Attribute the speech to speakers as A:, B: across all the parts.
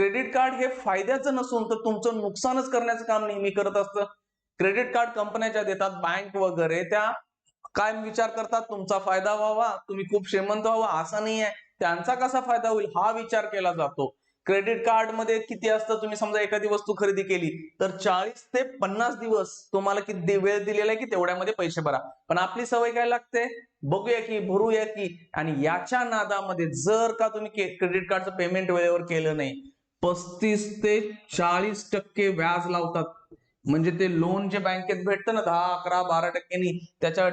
A: Credit card हे फायद्याचं नसून तर तुमचं नुकसानच करण्याचं काम नेहमी करत असतं. क्रेडिट कार्ड कंपन्या देतात बँक वगैरे त्या काय विचार करतात तुमचा फायदा व्हावा तुम्ही खूप श्रीमंत व्हावा असा नाही आहे त्यांचा कसा फायदा होईल हा विचार केला जातो. क्रेडिट कार्डमध्ये किती असतं तुम्ही समजा एखादी वस्तू खरेदी केली तर चाळीस ते पन्नास दिवस तुम्हाला किती वेळ दिलेला आहे की तेवढ्यामध्ये पैसे भरा. पण आपली सवय काय लागते? बघूया की भरूया की आणि याच्या नादामध्ये जर का तुम्ही क्रेडिट कार्डचं पेमेंट वेळेवर केलं नाही पस्तीस ते चाळीस टक्के व्याज लावतात. म्हणजे ते लोन जे बँकेत भेटतं ना दहा अकरा बारा टक्क्यांनी त्याच्या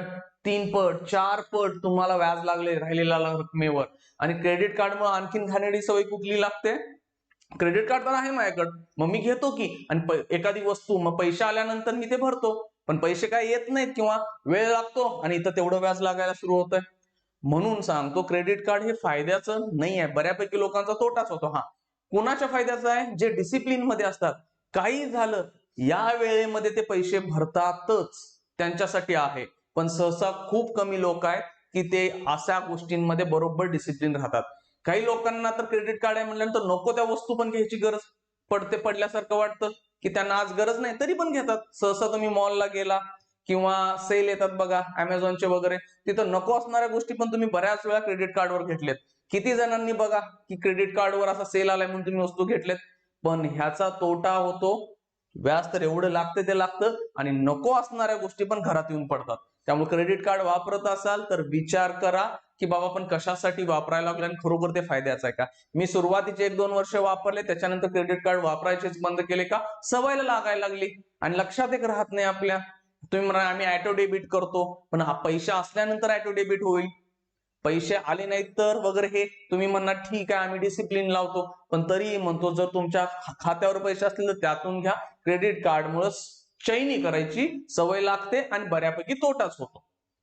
A: तीन पट चार पट तुम्हाला व्याज लागले राहिलेल्या रकमेवर. आणि क्रेडिट कार्डमुळे आणखीन घाणेडी सवय कुठली लागते? क्रेडिट कार्ड तर आहे माझ्याकडं. मग मी घेतो की आणि एखादी वस्तू मग पैसे आल्यानंतर मी ते भरतो. पण पैसे काय येत नाहीत किंवा वेळ लागतो आणि इथं तेवढं व्याज लागायला सुरू होतंय. म्हणून सांगतो क्रेडिट कार्ड हे फायद्याचं नाही आहे बऱ्यापैकी लोकांचा तोटाच होतो हा. कुणाच्या फायद्याचं आहे? जे डिसिप्लिनमध्ये असतात. काही झालं या वेळेमध्ये ते पैसे भरतातच त्यांच्यासाठी आहे. पण सहसा खूप कमी लोक आहेत की ते अशा गोष्टींमध्ये बरोबर डिसिप्लिन राहतात. काही लोकांना तर क्रेडिट कार्ड आहे म्हटल्यानंतर नको त्या वस्तू पण घ्यायची गरज पडते पडल्यासारखं वाटतं की त्यांना आज गरज नाही तरी पण घेतात. सहसा तुम्ही मॉलला गेला किंवा सेल येतात बघा अमेझॉनचे वगैरे तिथं नको असणाऱ्या गोष्टी पण तुम्ही बऱ्याच वेळा क्रेडिट कार्डवर घेतलेत. किती जणांनी बघा की क्रेडिट कार्डवर असा सेल आलाय म्हणून तुम्ही वस्तू घेतल्यात. पण ह्याचा तोटा होतो व्याज तर एवढं लागतं ते लागतं आणि नको असणाऱ्या गोष्टी पण घरात येऊन पडतात. त्यामुळे क्रेडिट कार्ड वापरत असाल तर विचार करा की बाबा पण कशासाठी वापरायला लागलो आणि खरोखर ते फायद्याचं आहे का? मी सुरुवातीचे एक दोन वर्ष वापरले त्याच्यानंतर क्रेडिट कार्ड वापरायचेच बंद केले का? सवयला लागायला लागली. आणि लक्षात एक राहत नाही आपल्या. तुम्ही म्हणा आम्ही ऍटो डेबिट करतो पण हा पैसा असल्यानंतर ऍटो डेबिट होईल. पैसे आले नाहीत तर वगैरे हे तुम्ही म्हणणार ठीक आहे आम्ही डिसिप्लिन लावतो. पण तरीही म्हणतो जर तुमच्या खात्यावर पैसे असतील तर त्यातून घ्या. क्रेडिट कार्डमुळे चैनी करायची सवय लागते आणि बऱ्यापैकी तोटाच होतो.